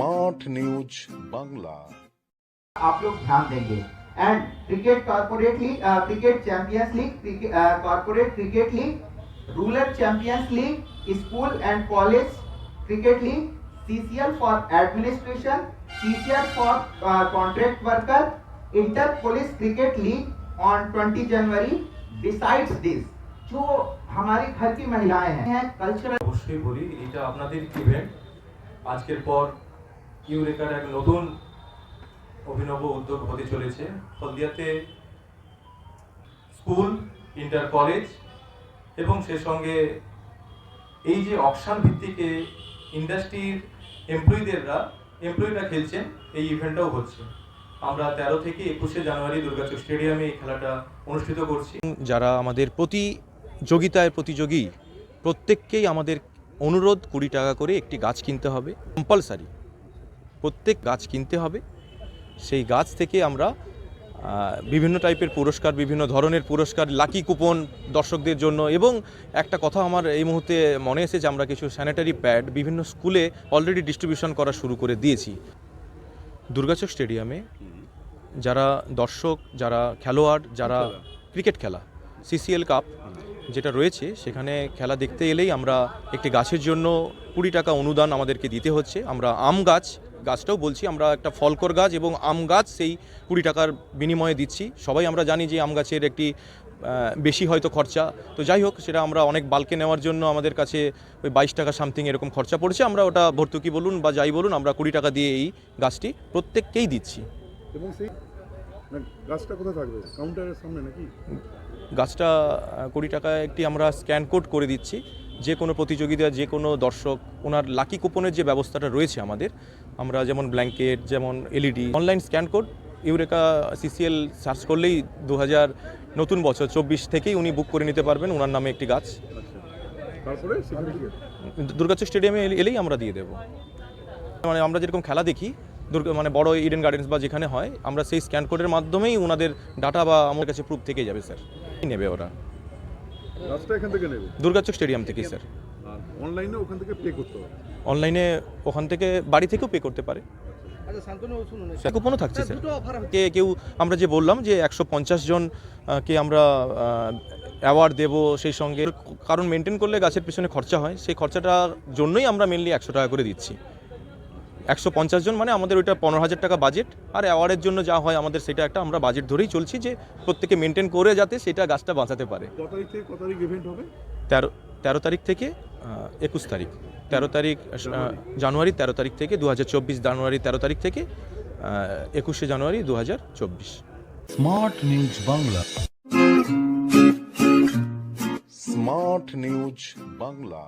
Smart news Bangla आप लोग ध्यान देंगे and cricket corporate league cricket champions league corporate cricket league rural champions league school and college cricket league CCL for administration CCL for contract worker inter police cricket league on 20 January decides this जो हमारी घर की महिलाएं हैं cultural অবশ্যই বলি এটা আপনাদের ইভেন্ট আজকের পর ইউরেকার এক নতুন অভিনব উদ্যোগ হতে চলেছে। হলদিয়াতে স্কুল, ইন্টার কলেজ এবং সে সঙ্গে এই যে অকশান ভিত্তিকে ইন্ডাস্ট্রির এমপ্লয়ীদেররা, এমপ্লয়িরা খেলছেন, এই ইভেন্টটাও হচ্ছে। আমরা তেরো থেকে একুশে জানুয়ারি দুর্গাচক স্টেডিয়ামে এই খেলাটা অনুষ্ঠিত করছি। যারা আমাদের প্রতিযোগিতায় প্রতিযোগী, প্রত্যেককেই আমাদের অনুরোধ কুড়ি টাকা করে একটি গাছ কিনতে হবে। কম্পালসারি প্রত্যেক গাছ কিনতে হবে। সেই গাছ থেকে আমরা বিভিন্ন টাইপের পুরস্কার বিভিন্ন ধরনের পুরস্কার লাকি কুপন দর্শকদের জন্য এবং একটা কথা আমার এই মুহূর্তে মনে এসেছে আমরা কিছু স্যানিটারি প্যাড বিভিন্ন স্কুলে অলরেডি ডিস্ট্রিবিউশন করা শুরু করে দিয়েছি। দুর্গাচক স্টেডিয়ামে যারা দর্শক যারা খেলোয়াড় যারা ক্রিকেট খেলা সিসিএল কাপ যেটা রয়েছে সেখানে খেলা দেখতে এলেই আমরা একটি গাছের জন্য কুড়ি টাকা অনুদান আমাদেরকে দিতে হচ্ছে। আমরা আম গাছ গাছটাও বলছি আমরা একটা ফলকর গাছ এবং আম গাছ সেই কুড়ি টাকার বিনিময়ে দিচ্ছি। সবাই আমরা জানি যে আম গাছের একটি বেশি হয়তো খরচা। তো যাই হোক সেটা আমরা অনেক বালকে নেওয়ার জন্য আমাদের কাছে ওই বাইশ টাকা সামথিং এরকম খরচা পড়ছে। আমরা ওটা ভর্তুকি বলুন বা যাই বলুন আমরা কুড়ি টাকা দিয়ে এই গাছটি প্রত্যেককেই দিচ্ছি। এবং সেই গাছটা কোথায় থাকবে? কাউন্টারের সামনে নাকি? গাছটা কুড়ি টাকায় একটি আমরা স্ক্যান কোড করে দিচ্ছি। যে কোনো প্রতিযোগিতা যে কোনো দর্শক ওনার লাকি কুপনের যে ব্যবস্থাটা রয়েছে আমাদের আমরা যেমন ব্ল্যাঙ্কেট যেমন LED online scan code Eureka CCL search করলেই দু হাজার নতুন বছর চব্বিশ থেকেই উনি বুক করে নিতে পারবেন ওনার নামে একটি গাছ। দুর্গাচক স্টেডিয়ামে এলেই আমরা দিয়ে দেবো। মানে আমরা যেরকম খেলা দেখি দুর্গা মানে বড় ইডেন গার্ডেন্স বা যেখানে হয় আমরা সেই স্ক্যান কোডের মাধ্যমেই ওনাদের ডাটা বা আমার কাছে প্রুফ থেকে যাবে স্যার। নেবে ওরা। দুর্গাচক স্টেডিয়াম থেকে স্যার। অনলাইনে ওখান থেকে পে করতে হবে। অনলাইনে ওখান থেকে বাড়ি থেকেও পে করতে পারে। আচ্ছা শান্তনু শুনুন স্যার কুপনও থাকছে স্যার কে কেউ আমরা যে বললাম যে একশো পঞ্চাশ জন আহ, কে আমরা অ্যাওয়ার্ড দেব সেই সঙ্গে কারণ মেনটেন করলে গাছের পিছনে খরচা হয় সেই খরচাটার জন্যই আমরা মেনলি একশো টাকা করে দিচ্ছি। একশো পঞ্চাশ জন মানে আমাদের ওইটা পনেরো হাজার টাকা বাজেট আর অ্যাওয়ার্ডের জন্য যা হয় আমাদের সেটা একটা আমরা বাজেট ধরেই চলছি যে প্রত্যেকে মেনটেন করে যাতে সেটা গাছটা বাঁচাতে পারে। তেরো তেরো তারিখ থেকে একুশ তারিখ। তেরো তারিখ জানুয়ারি তেরো তারিখ থেকে দু হাজার চব্বিশ জানুয়ারি তেরো তারিখ থেকে একুশে জানুয়ারি দু হাজার চব্বিশ। Smart news Bangla smart news Bangla